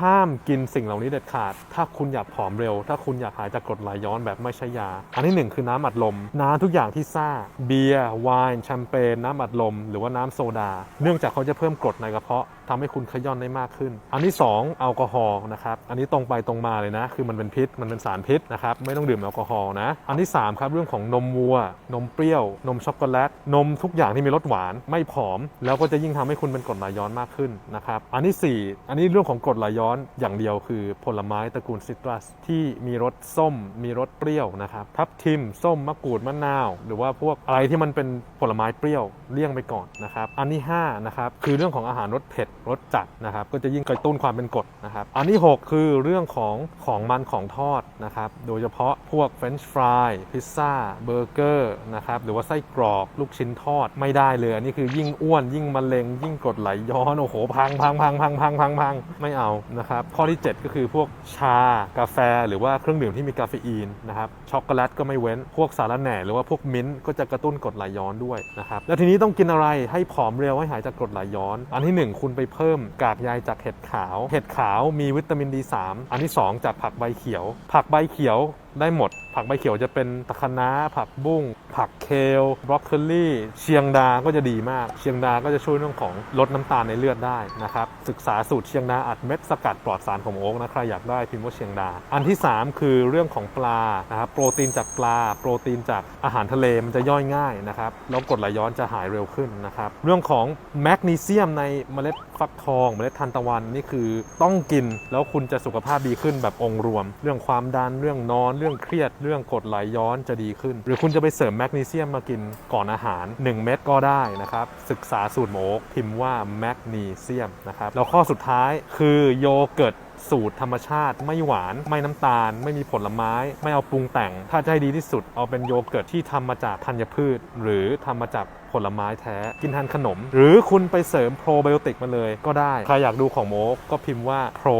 ห้ามกินสิ่งเหล่านี้เด็ดขาด ถ้าคุณอยากผอมเร็ว ถ้าคุณอยากหายจากกรดไหลย้อนแบบไม่ใช่ยา อันที่หนึ่งคือน้ำอัดลม น้ำทุกอย่างที่ซ่า เบียร์ ไวน์ แชมเปญ น้ำอัดลม หรือว่าน้ำโซดา เนื่องจากเขาจะเพิ่มกรดในกระเพาะทำให้คุณขย่อนได้มากขึ้น อันที่สองแอลกอฮอล์นะครับ อันนี้ตรงไปตรงมาเลยนะ คือมันเป็นพิษ มันเป็นสารพิษนะครับ ไม่ต้องดื่มแอลกอฮอล์นะ อันที่สามครับ เรื่องของนมวัว นมเปรี้ยว นมช็อกโกแลต นมทุกอย่างที่มีรสหวาน ไม่ผอม แล้วก็จะยิ่งทำให้คุณเป็นกรดไหลย้อนมากขึ้นนะครับ อันที่สี่อันนี้เรื่องของกรดไหลย้อนอย่างเดียวคือผลไม้ตระกูลซิตรัสที่มีรสส้ม มีรสเปรี้ยวนะครับทับทิม ส้มมะกรูดมะนาว หรือว่าพวกอะไรที่มันเป็นผลไม้เปรี้ยวเลี่ยงไปก่อนนะครับ อันที่ห้านะครับคือเรื่องของอาหารรสเผ็ดรสจัดนะครับก็จะยิ่งกระตุ้นความเป็นกรดนะครับอันที่หกคือเรื่องของของมันของทอดนะครับโดยเฉพาะพวกเฟรนช์ฟรายพิซซ่าเบอร์เกอร์นะครับหรือว่าไส้กรอกลูกชิ้นทอดไม่ได้เลยอันนี้คือยิ่งอ้วนยิ่งมะเร็งยิ่งกรดไหลย้อนโอ้โหพังพังพังพังพังพังพังไม่เอานะครับข้อที่ 7 ก็คือพวกชากาแฟ หรือว่าเครื่องดื่มที่มีกาเฟอีนนะครับช็อกโกแลตก็ไม่เว้นพวกสารแหน่ หรือว่าพวกมิ้นท์ก็จะกระตุ้นกรดไหลย้อนด้วยนะครับแล้วทีนี้ต้องกินอะไรให้ผอมเร็วให้หายจากกรดไหลย้อน อันที่ 1 คุณไปเพิ่มกากใยจากเห็ดขาว เห็ดขาวมีวิตามิน D3 อันที่ 2 จากผักใบเขียว ผักใบเขียว ได้หมด ผักใบเขียวจะเป็นตะคะน้าผักบุ้ง ผักเคลบรอกโคลีเชียงดาก็จะดีมาก เชียงดาก็จะช่วยเรื่องของลดน้ำตาลในเลือดได้นะครับ ศึกษาสูตรเชียงดาอัดเม็ดสกัดปลอดสารของโอ๊กนะใครอยากได้พิมพ์ว่าเชียงดา อันที่ 3 คือเรื่องของปลานะครับโปรตีนจากปลา โปรตีนจากอาหารทะเลมันจะย่อยง่ายนะครับแล้วกรดไหลย้อนจะหายเร็วขึ้นนะครับเรื่องของแมกนีเซียมในเมล็ดฟักทอง เมล็ดทานตะวันนี่คือต้องกินแล้วคุณจะสุขภาพดีขึ้นแบบองค์รวม เรื่องความดันเรื่องนอนเรื่องเครียดเรื่องกดไหลย้อนจะดีขึ้น หรือคุณจะไปเสริมแมกนีเซียมมากินก่อนอาหาร 1 เม็ดก็ได้นะครับ ศึกษาสูตรโมกพิมพ์ว่าแมกนีเซียมนะครับ แล้วข้อสุดท้ายคือโยเกิร์ตสูตรธรรมชาติไม่หวาน ไม่น้ำตาล ไม่มีผลไม้ ไม่เอาปรุงแต่ง ถ้าจะให้ดีที่สุดเอาเป็นโยเกิร์ตที่ทำมาจากธัญพืช หรือทำมาจาก ผลไม้แท้ กินทานขนม หรือคุณไปเสริมโปรไบโอติกมาเลยก็ได้ ใครอยากดูของโมกก็พิมพ์ว่าโปร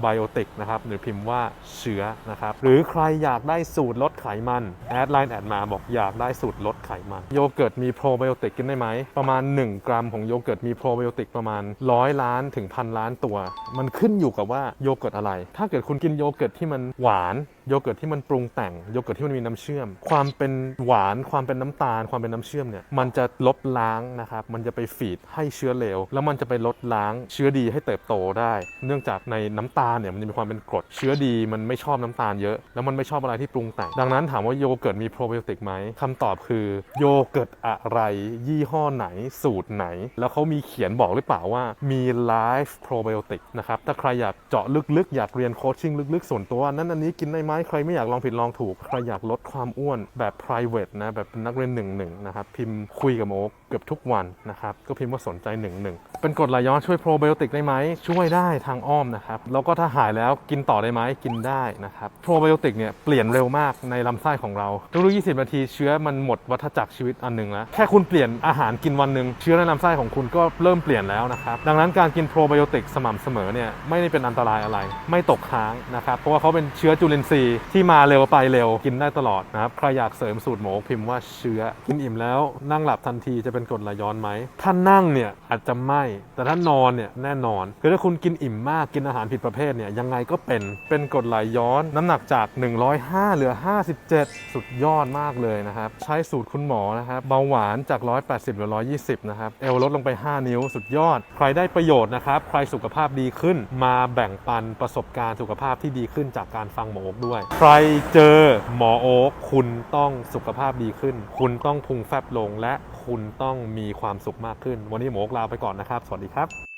ไบโอติกนะครับ หรือพิมพ์ว่าเชื้อนะครับ หรือใครอยากได้สูตรลดไขมัน แอดไลน์แอดมาบอกอยากได้สูตรลดไขมัน โยเกิร์ตมีโปรไบโอติกกินได้ไหม ประมาณ 1 กรัมของโยเกิร์ตมีโปรไบโอติกประมาณ100ล้านถึงพันล้านตัว มันขึ้นอยู่กับว่าโยเกิร์ตอะไร ถ้าเกิดคุณกินโยเกิร์ตที่มันหวานโยเกิร์ตที่มันปรุงแต่งโยเกิร์ตที่มันมีน้ำเชื่อม ความเป็นหวานความเป็นน้ำตาล ความเป็นน้ำเชื่อมเนี่ยมันจะลบล้างนะครับมันจะไปฟีดให้เชื้อเลวแล้วมันจะไปลดล้างเชื้อดีให้เติบโตได้ เนื่องจากในน้ำตาลเนี่ยมันจะมีความเป็นกรดเชื้อดีมันไม่ชอบน้ำตาลเยอะ แล้วมันไม่ชอบอะไรที่ปรุงแต่ง ดังนั้นถามว่าโยเกิร์ตมีโปรไบโอติกไหมคำตอบคือโยเกิร์ตอะไร ยี่ห้อไหนสูตรไหน แล้วเขามีเขียนบอกหรือเปล่าว่ามี Life Probiotic นะครับถ้าใครอยากเจาะลึกๆอยากเรียนโคชชิ่งลึกๆส่วนตัวนั้นอันนี้กินได้ไหมใครไม่อยากลองผิดลองถูก ใครอยากลดความอ้วนแบบ private นะ แบบนักเรียนหนึ่งหนึ่งนะครับ พิมพ์คุยกับโมก กือบทุกวันนะครับ ก็พิมพ์ว่าสนใจหนึ่งหนึ่งเป็นกรดไหลย้อนช่วยโปรไบโอติกได้ไหม ช่วยได้ทางอ้อมนะครับ แล้วก็ถ้าหายแล้วกินต่อได้ไหมกินได้นะครับ โปรไบโอติกเนี่ยเปลี่ยนเร็วมากในลำไส้ของเราทุกๆ20 นาทีเชื้อมันหมดวัฏจักรชีวิตอันหนึ่งแล้ว แค่คุณเปลี่ยนอาหารกินวันหนึ่งเชื้อในลำไส้ของคุณก็เริ่มเปลี่ยนแล้วนะครับ ดังนั้นการกินโปรไบโอติกสม่ำเสมอเนี่ยไม่ได้เป็นอันตรายอะไร ไม่ตกค้างนะครับ เพราะว่าเขาเป็นเชื้อจุลินทรีย์ที่มาเร็วไปเร็วกินได้ตลอดนะครับ ใครอยากเสริมสูตรหมูพิมพ์ว่าเชื้อกินอิ่มแล้วนั่งหลับทันทีจะเป็นกรดไหลย้อนไหม ถ้านั่งเนี่ยอาจจะไม่ แต่ถ้านอนเนี่ยแน่นอน คือถ้าคุณกินอิ่มมากกินอาหารผิดประเภทเนี่ยยังไงก็เป็น เป็นกรดไหลย้อน น้ำหนักจาก 105 เหลือ 57 สุดยอดมากเลยนะครับ ใช้สูตรคุณหมอนะครับ เบาหวานจาก 180 เหลือ 120 นะครับ เอวลดลงไป 5 นิ้วสุดยอด ใครได้ประโยชน์นะครับ ใครสุขภาพดีขึ้น มาแบ่งปันประสบการณ์สุขภาพที่ดีขึ้นจากการฟังหมอโอ๊กด้วย ใครเจอหมอโอ๊กคุณต้องสุขภาพดีขึ้น คุณต้องพุงแฟบลงและคุณต้ององมีความสุขมากขึ้น วันนี้หมกลาไปก่อนนะครับ สวัสดีครับ